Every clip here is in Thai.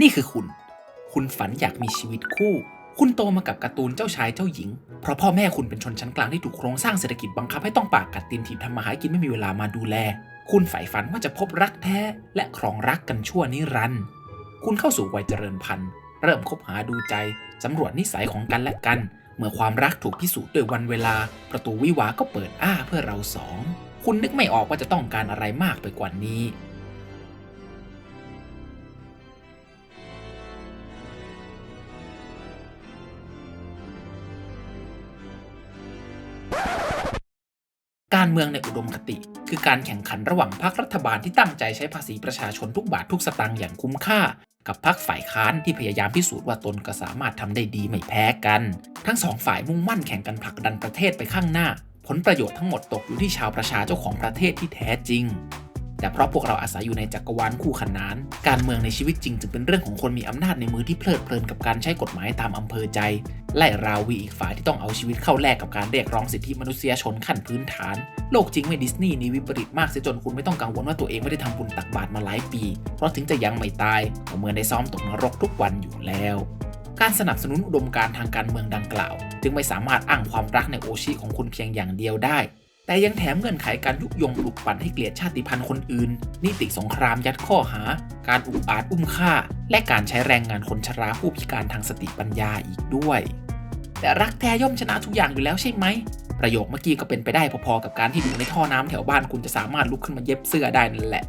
นี่คือคุณ คุณฝันอยากมีชีวิตคู่ คุณโตมากับการ์ตูนเจ้าชายเจ้าหญิง เพราะพ่อแม่คุณเป็นชนชั้นกลางที่ถูกโครงสร้างเศรษฐกิจบังคับให้ต้องปากกัดตีนถีบทำมาหากินไม่มีเวลามาดูแล คุณใฝ่ฝันว่าจะพบรักแท้ และครองรักกันชั่วนิรันดร์ คุณเข้าสู่วัยเจริญพันธุ์ เริ่มคบหาดูใจสำรวจนิสัยของกันและกัน เมื่อความรักถูกพิสูจน์ด้วยวันเวลา ประตูวิวาก็เปิดอ้าเพื่อเราสอง คุณนึกไม่ออกว่าจะต้องการอะไรมากไปกว่านี้ การเมืองในอุดมคติ คือการแข่งขันระหว่างพรรครัฐบาลที่ตั้งใจใช้ภาษีประชาชนทุกบาททุกสตางค์อย่างคุ้มค่า กับพรรคฝ่ายค้านที่พยายามพิสูจน์ว่าตนก็สามารถทำได้ดีไม่แพ้กัน ทั้งสองฝ่ายมุ่งมั่นแข่งกันผลักดันประเทศไปข้างหน้า ผลประโยชน์ทั้งหมดตกอยู่ที่ชาวประชาเจ้าของประเทศที่แท้จริง แต่เพราะพวกเราอาศัยอยู่ในจักรวาลคู่ขนาน การเมืองในชีวิตจริงจึงเป็นเรื่องของคนมีอำนาจในมือที่เพลิดเพลินกับการใช้กฎหมายตามอำเภอใจ ไล่ราวีอีกฝ่ายที่ต้องเอาชีวิตเข้าแลกกับการเรียกร้องสิทธิมนุษยชนขั้นพื้นฐาน โลกจริงไม่ดิสนีย์นี่วิปริตมากเสียจนคุณไม่ต้องกังวลว่าตัวเองไม่ได้ทำบุญตักบาตรมาหลายปี เพราะถึงจะยังไม่ตายก็เหมือนได้ซ้อมตกนรกทุกวันอยู่แล้วการสนับสนุนอุดมการทางการเมืองดังกล่าว จึงไม่สามารถอ้างความรักในโอชิของคุณเพียงอย่างเดียวได้ แต่ยังแถมเงื่อนไขการยุยงปลุกปั่นให้เกลียดชาติพันธุ์คนอื่น นิติสงครามยัดข้อหา การอุกอาจอุ้มฆ่า และการใช้แรงงานคนชราผู้พิการทางสติปัญญาอีกด้วย แต่รักแท้ย่อมชนะทุกอย่างอยู่แล้วใช่ไหม ประโยคเมื่อกี้ก็เป็นไปได้พอๆกับการที่ดูในท่อน้ำแถวบ้านคุณจะสามารถลุกขึ้นมาเย็บเสื้อได้นั่นแหละ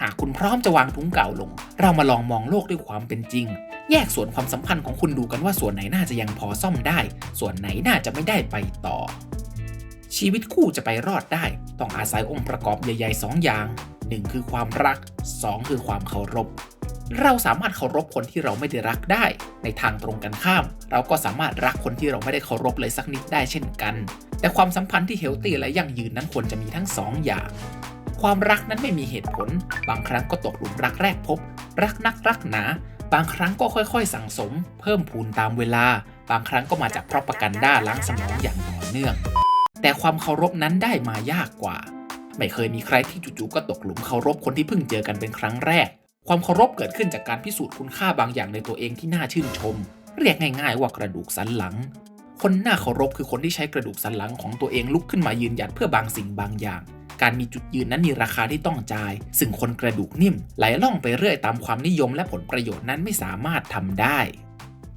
หากคุณพร้อมจะวางถุงเก่าลง เรามาลองมองโลกด้วยความเป็นจริงแยกส่วนความสัมพันธ์ของคุณดูกันว่าส่วนไหนน่าจะยังพอซ่อมได้ ส่วนไหนน่าจะไม่ได้ไปต่อ ชีวิตคู่จะไปรอดได้ ต้องอาศัยองค์ประกอบใหญ่ๆ 2 อย่าง 1 คือความรัก 2 คือความเคารพ เราสามารถเคารพคนที่เราไม่ได้รักได้ ในทางตรงกันข้าม เราก็สามารถรักคนที่เราไม่ได้เคารพเลยสักนิดได้เช่นกัน แต่ความสัมพันธ์ที่เฮลตี้และยั่งยืนนั้นควรจะมีทั้งสองอย่าง ความรักนั้นไม่มีเหตุผล บางครั้งก็ตกหลุมรักแรกพบ รักนักรักหนา บางครั้งก็ค่อยๆ สั่งสม เพิ่มพูนตามเวลา บางครั้งก็มาจากเพราะประกันด้าล้างสมองอย่างต่อเนื่อง แต่ความเคารพนั้นได้มายากกว่า ไม่เคยมีใครที่จู่ๆก็ตกหลุมเคารพคนที่เพิ่งเจอกันเป็นครั้งแรก ความเคารพเกิดขึ้นจากการพิสูจน์คุณค่าบางอย่างในตัวเองที่น่าชื่นชม เรียกง่ายๆว่ากระดูกสันหลัง คนน่าเคารพคือคนที่ใช้กระดูกสันหลังของตัวเองลุกขึ้นมายืนหยัดเพื่อบางสิ่งบางอย่างการมีจุดยืนนั้นมีราคาที่ต้องจ่าย ซึ่งคนกระดูกนิ่มไหลล่องไปเรื่อยตามความนิยมและผลประโยชน์นั้นไม่สามารถทำได้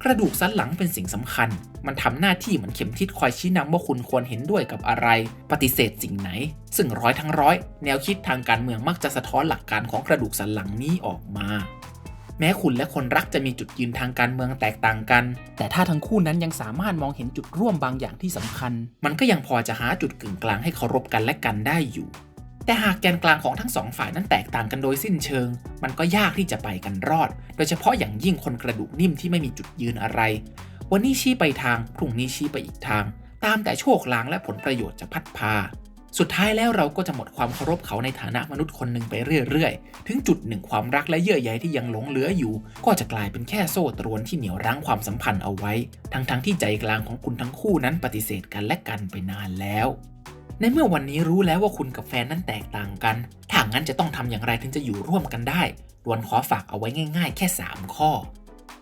กระดูกสันหลังเป็นสิ่งสำคัญ มันทำหน้าที่เหมือนเข็มทิศคอยชี้นำว่าคุณควรเห็นด้วยกับอะไร ปฏิเสธสิ่งไหน ซึ่งร้อยทั้งร้อย แนวคิดทางการเมืองมักจะสะท้อนหลักการของกระดูกสันหลังนี้ออกมา แม้คุณและคนรักจะมีจุดยืนทางการเมืองแตกต่างกัน แต่ถ้าทั้งคู่นั้นยังสามารถมองเห็นจุดร่วมบางอย่างที่สำคัญ มันก็ยังพอจะหาจุดกึ่งกลางให้เคารพกันและกันได้อยู่ แต่หากแกนกลางของทั้งสองฝ่ายนั้นแตกต่างกันโดยสิ้นเชิง มันก็ยากที่จะไปกันรอด โดยเฉพาะอย่างยิ่งคนกระดูกนิ่มที่ไม่มีจุดยืนอะไร วันนี้ชี้ไปทาง พรุ่งนี้ชี้ไปอีกทาง ตามแต่โชคลางและผลประโยชน์จะพัดพา สุดท้ายแล้วเราก็จะหมดความเคารพเขาในฐานะมนุษย์คนหนึ่งไปเรื่อยๆ ถึงจุดหนึ่งความรักและเยื่อใยที่ยังหลงเหลืออยู่ ก็จะกลายเป็นแค่โซ่ตรวนที่เหนี่ยวรั้งความสัมพันธ์เอาไว้ ทั้งๆที่ใจกลางของคุณทั้งคู่นั้นปฏิเสธกันและกันไปนานแล้ว ในเมื่อวันนี้รู้แล้วว่าคุณกับแฟนนั้นแตกต่างกัน ถ้างั้นจะต้องทำอย่างไรถึงจะอยู่ร่วมกันได้รวนขอฝากเอาไว้ง่ายๆ แค่ 3 ข้อ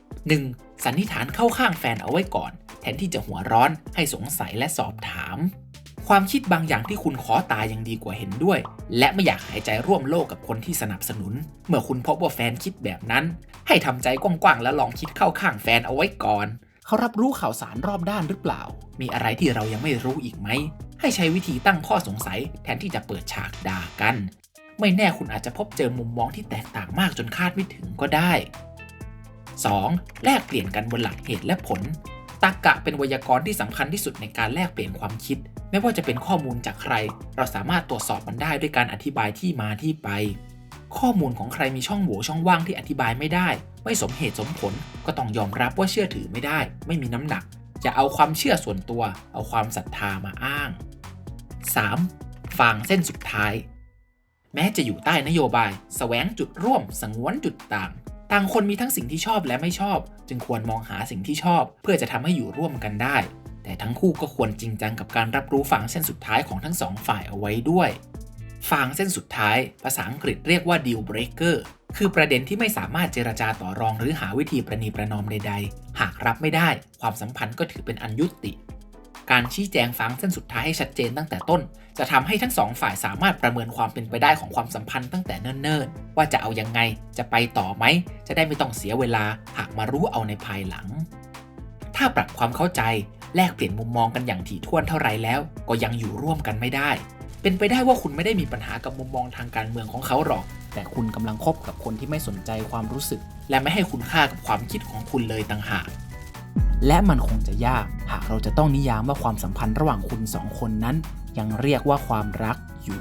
1. สันนิษฐานเข้าข้างแฟนเอาไว้ก่อน แทนที่จะหัวร้อนให้สงสัยและสอบถาม ความคิดบางอย่างที่คุณขอตายยังดีกว่าเห็นด้วย และไม่อยากหายใจร่วมโลกกับคนที่สนับสนุน เมื่อคุณพบว่าแฟนคิดแบบนั้น ให้ทำใจกว้างๆแล้วลองคิดเข้าข้างแฟนเอาไว้ก่อนเขารับรู้ข่าวสารรอบด้านหรือเปล่า มีอะไรที่เรายังไม่รู้อีกไหม ให้ใช้วิธีตั้งข้อสงสัยแทนที่จะเปิดฉากด่ากัน ไม่แน่คุณอาจจะพบเจอมุมมองที่แตกต่างมากจนคาดไม่ถึงก็ได้ 2. แลกเปลี่ยนกันบนหลักเหตุและผลตรรกะเป็นไวยากรณ์ที่สำคัญที่สุดในการแลกเปลี่ยนความคิด ไม่ว่าจะเป็นข้อมูลจากใคร เราสามารถตรวจสอบมันได้ด้วยการอธิบายที่มาที่ไป ข้อมูลของใครมีช่องโหว่ช่องว่างที่อธิบายไม่ได้ ไม่สมเหตุสมผลก็ต้องยอมรับว่าเชื่อถือไม่ได้ ไม่มีน้ำหนัก จะเอาความเชื่อส่วนตัว เอาความศรัทธามาอ้าง 3. ฟางเส้นสุดท้าย แม้จะอยู่ใต้นโยบายแสวงจุดร่วม สงวนจุดต่าง ต่างคนมีทั้งสิ่งที่ชอบและไม่ชอบ จึงควรมองหาสิ่งที่ชอบ เพื่อจะทำให้อยู่ร่วมกันได้ แต่ทั้งคู่ก็ควรจริงจังกับการรับรู้ฝั่งเส้นสุดท้ายของทั้งสองฝ่ายเอาไว้ด้วย ฟางเส้นสุดท้าย ภาษาอังกฤษเรียกว่า deal breaker คือประเด็นที่ไม่สามารถเจรจาต่อรองหรือหาวิธีประนีประนอมใดๆ หากรับไม่ได้ ความสัมพันธ์ก็ถือเป็นอันยุติ การชี้แจงฟังเส้นสุดท้ายให้ชัดเจนตั้งแต่ต้น จะทำให้ทั้งสองฝ่ายสามารถประเมินความเป็นไปได้ของความสัมพันธ์ตั้งแต่เนิ่นๆ ว่าจะเอายังไง จะไปต่อไหม จะได้ไม่ต้องเสียเวลา หากมารู้เอาในภายหลัง ถ้าปรับความเข้าใจ แลกเปลี่ยนมุมมองกันอย่างถี่ถ้วนเท่าไรแล้ว ก็ยังอยู่ร่วมกันไม่ได้ เป็นไปได้ว่าคุณไม่ได้มีปัญหากับมุมมองทางการเมืองของเขาหรอก แต่คุณกำลังคบกับคนที่ไม่สนใจความรู้สึก และไม่ให้คุณค่ากับความคิดของคุณเลยต่างหากและมันคงจะยาก หากเราจะต้องนิยามว่าความสัมพันธ์ระหว่างคุณสองคนนั้น ยังเรียกว่าความรักอยู่